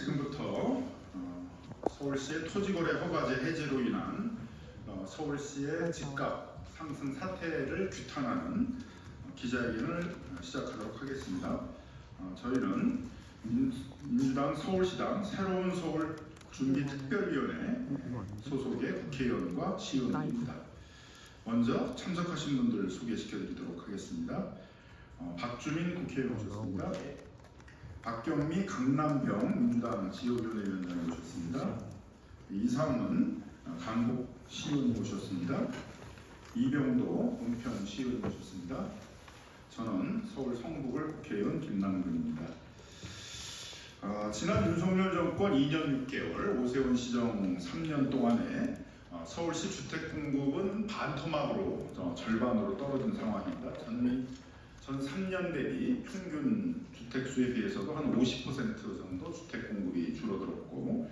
지금부터 어, 서울시의 토지거래 허가제 해제로 인한 어, 서울시의 집값 상승 사태를 규탄하는 어, 기자회견을 시작하도록 하겠습니다. 어, 저희는 민, 민주당 서울시당 새로운 서울 준비특별위원회 소속의 국회의원과 시의원입니다. 먼저 참석하신 분들 소개시켜드리도록 하겠습니다. 어, 박주민 국회의원 오셨습니다. 박경미 강남병 민주당 지역위원회 위원장이 오셨습니다. 이상은 강북 시의원 모셨습니다. 이병도 은평 시의원 모셨습니다. 저는 서울 성북을 국회의원 김남근입니다. 아, 지난 윤석열 정권 2년 6개월 오세훈 시정 3년 동안에 어, 서울시 주택 공급은 반토막으로 어, 절반으로 떨어진 상황입니다. 전, 전 3년 대비 평균 주택 수에 비해서도 한 50% 정도 주택 공급이 줄어들었고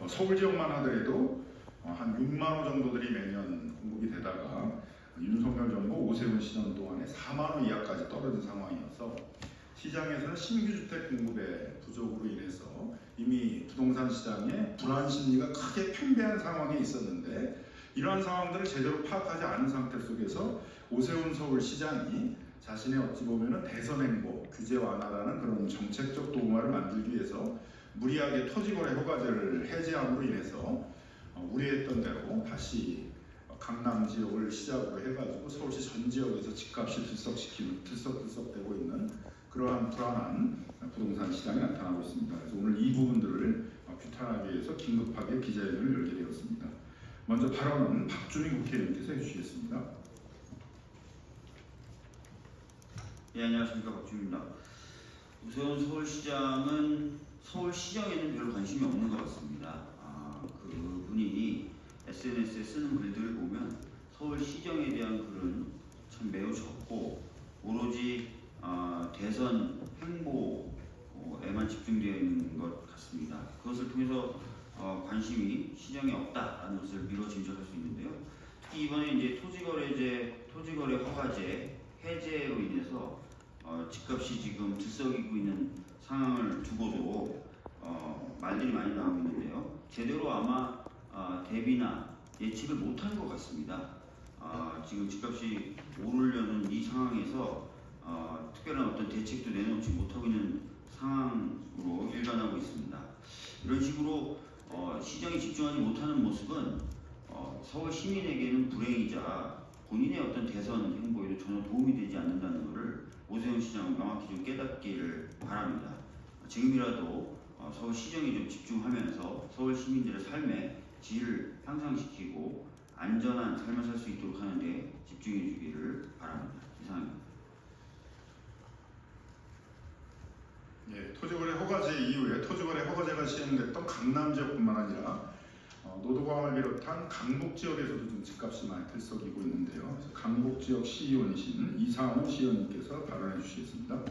어, 서울 지역만 하더라도 어, 한 6만 호 정도들이 매년 공급이 되다가 윤석열 정부 오세훈 시정 동안에 4만 호 이하까지 떨어진 상황이어서 시장에서는 신규 주택 공급의 부족으로 인해서 이미 부동산 시장에 불안 심리가 크게 팽배한 상황에 있었는데 이러한 상황들을 제대로 파악하지 않은 상태 속에서 오세훈 서울시장이 자신의 어찌 보면은 대선 행보, 규제 완화라는 그런 정책적 도구를 만들기 위해서 무리하게 토지거래 허가제를 해제함으로 인해서 어, 우려했던 대로 다시 강남 지역을 시작으로 해가지고 서울시 전 지역에서 집값이 들썩시키는 들썩들썩되고 있는 그러한 불안한 부동산 시장이 나타나고 있습니다. 그래서 오늘 이 부분들을 어, 규탄하기 위해서 긴급하게 기자회견을 열게 되었습니다. 먼저 발언은 박주민 국회의원께서 해주시겠습니다. 예, 안녕하십니까 박주입니다. 우선 서울시장은 서울시정에는 별로 관심이 없는 것 같습니다. 아, 그분이 SNS에 쓰는 글들을 보면 서울시정에 대한 글은 참 매우 적고 오로지 아, 대선 행보에만 집중되어 있는 것 같습니다. 그것을 통해서 어, 관심이 시정에 없다라는 것을 미뤄 짐작할 수 있는데요. 특히 이번에 이제 토지거래제, 토지거래 허가제 해제로 인해서 어, 집값이 지금 들썩이고 있는 상황을 두고도 어, 말들이 많이 나오고 있는데요. 제대로 아마 어, 대비나 예측을 못한 것 같습니다. 어, 지금 집값이 오르려는 이 상황에서 어, 특별한 어떤 대책도 내놓지 못하고 있는 상황으로 일관하고 있습니다. 이런 식으로 어, 시장에 집중하지 못하는 모습은 어, 서울 시민에게는 불행이자 본인의 어떤 대선 행보에도 전혀 도움이 되지 않는다는 것을 오세훈 시장은 명확히 좀 깨닫기를 바랍니다. 지금이라도 어, 서울 시정에 좀 집중하면서 서울 시민들의 삶의 질을 향상시키고 안전한 삶을 살 수 있도록 하는데 집중해 주기를 바랍니다. 이상입니다. 예, 토지거래 허가제 이후에 토지거래 허가제가 시행됐던 강남 지역뿐만 아니라 어, 노도광을 비롯한 강북 지역에서도 좀 집값이 많이 들썩이고 있는데요. 강북 지역 시의원이신 이상훈 시의원님께서 발언해 주시겠습니다.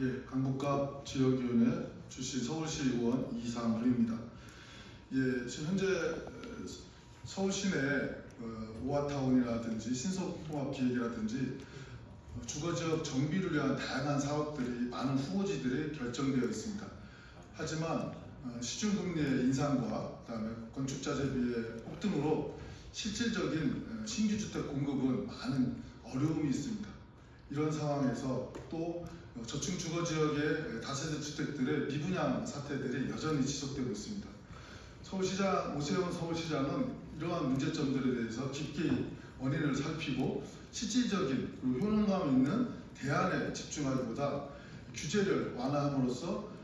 예, 강북갑 지역위원회 출신 서울시 의원 이상훈입니다. 예, 지금 현재 어, 서울 시내 어, 오아타운이라든지 신속통합기획이라든지 어, 주거지역 정비를 위한 다양한 사업들이 많은 후보지들이 결정되어 있습니다. 하지만 어, 시중금리의 인상과 그다음에 건축자재비의 폭등으로 실질적인 어, 신규 주택 공급은 많은 어려움이 있습니다. 이런 상황에서 또 어, 저층 주거 지역의 다세대 주택들의 미분양 사태들이 여전히 지속되고 있습니다. 서울시장 오세훈 서울시장은 이러한 문제점들에 대해서 깊게 원인을 살피고 실질적인 그리고 효능감 있는 대안에 집중하기보다 규제를 완화함으로써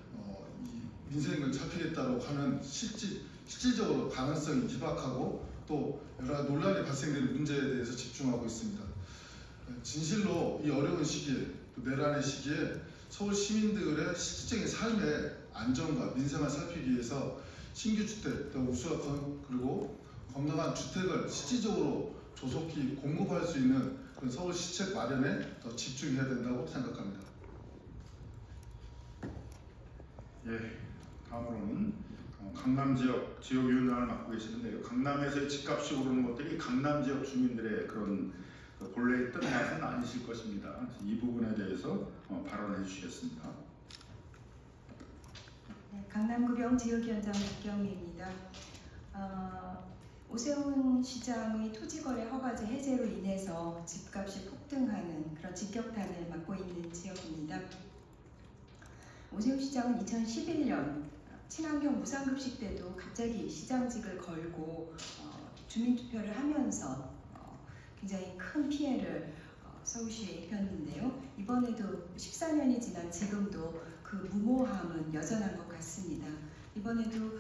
민생을 살피겠다고 하는 실질 실질적으로 가능성이 희박하고 또 여러 논란이 발생되는 문제에 대해서 집중하고 있습니다. 진실로 이 어려운 시기에 또 내란의 시기에 서울 시민들의 실질적인 삶의 안정과 민생을 살피기 위해서 신규 주택, 또 우수와 건- 그리고 건강한 주택을 실질적으로 조속히 공급할 수 있는 그런 서울 시책 마련에 더 집중해야 된다고 생각합니다. 예, 다음으로는 어, 강남 지역 지역위원장을 맡고 계시는데요. 강남에서의 집값이 오르는 것들이 강남 지역 주민들의 그런 그 본래의 뜻맛은 아니실 것입니다. 이 부분에 대해서 어, 발언해 주시겠습니다. 강남구병 지역위원장 박경미입니다. 어, 오세훈 시장의 토지거래 허가제 해제로 인해서 집값이 폭등하는 그런 직격탄을 맞고 있는 지역입니다. 오세훈 시장은 2011년 친환경 무상급식 때도 갑자기 시장직을 걸고 어, 주민투표를 하면서 어, 굉장히 큰 피해를 어, 서울시에 입혔는데요. 이번에도 14년이 지난 지금도 그 무모함은 여전한 것 같습니다. 이번에도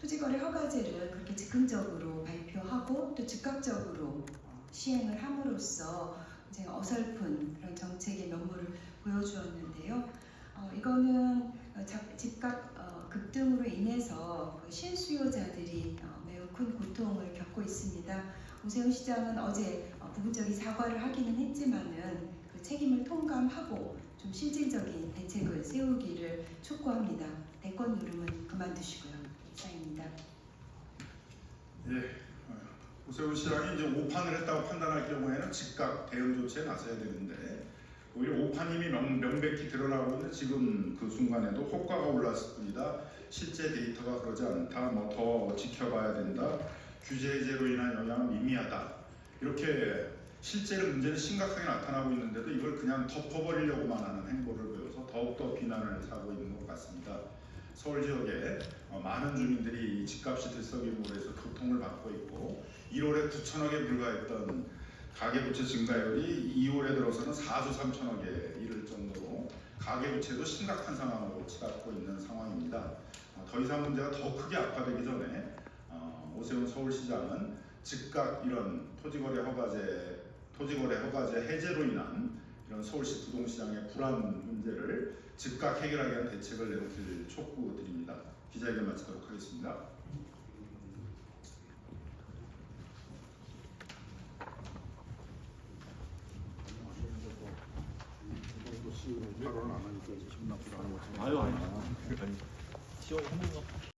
토지거래 허가제를 그렇게 즉흥적으로 발표하고 또 즉각적으로 어, 시행을 함으로써 굉장히 어설픈 그런 정책의 면모를 보여주었는데요. 어, 이거는 어, 자- 집값 어, 급등으로 인해서 그 실수요자들이 어, 매우 큰 고통을 겪고 있습니다. 오세훈 시장은 어제 어, 부분적인 사과를 하기는 했지만은 그 책임을 통감하고 좀 실질적인 대책을 세우기를 촉구합니다. 대권 누름은 그만두시고요. 이상입니다. 예, 어, 오세훈 시장이 이제 오판을 했다고 판단할 경우에는 즉각 대응 조치에 나서야 되는데 오판임이 명, 명백히 드러나고 있는 지금 그 순간에도 호가가 올랐을 뿐이다. 실제 데이터가 그러지 않다. 뭐 더 지켜봐야 된다. 규제 해제로 인한 영향은 미미하다. 이렇게 실제로 문제는 심각하게 나타나고 있는데도 이걸 그냥 덮어버리려고만 하는 행보를 보여서 더욱더 비난을 사고 있는 것 같습니다. 서울 지역에 어, 많은 주민들이 이 집값이 들썩임으로 해서 고통을 받고 있고 1월에 9천억에 불과했던 가계부채 증가율이 2월에 들어서는 4조 3천억에 이를 정도로 가계부채도 심각한 상황으로 치닫고 있는 상황입니다. 어, 더 이상 문제가 더 크게 악화되기 전에 어, 오세훈 서울시장은 즉각 이런 토지거래 허가제 토지거래 허가제 해제로 인한 이런 서울시 부동시장의 불안 문제를 즉각 해결하기 위한 대책을 내놓길 촉구드립니다. 기자회견 마치도록 하겠습니다. 아유 아니. 아니. 지원 한번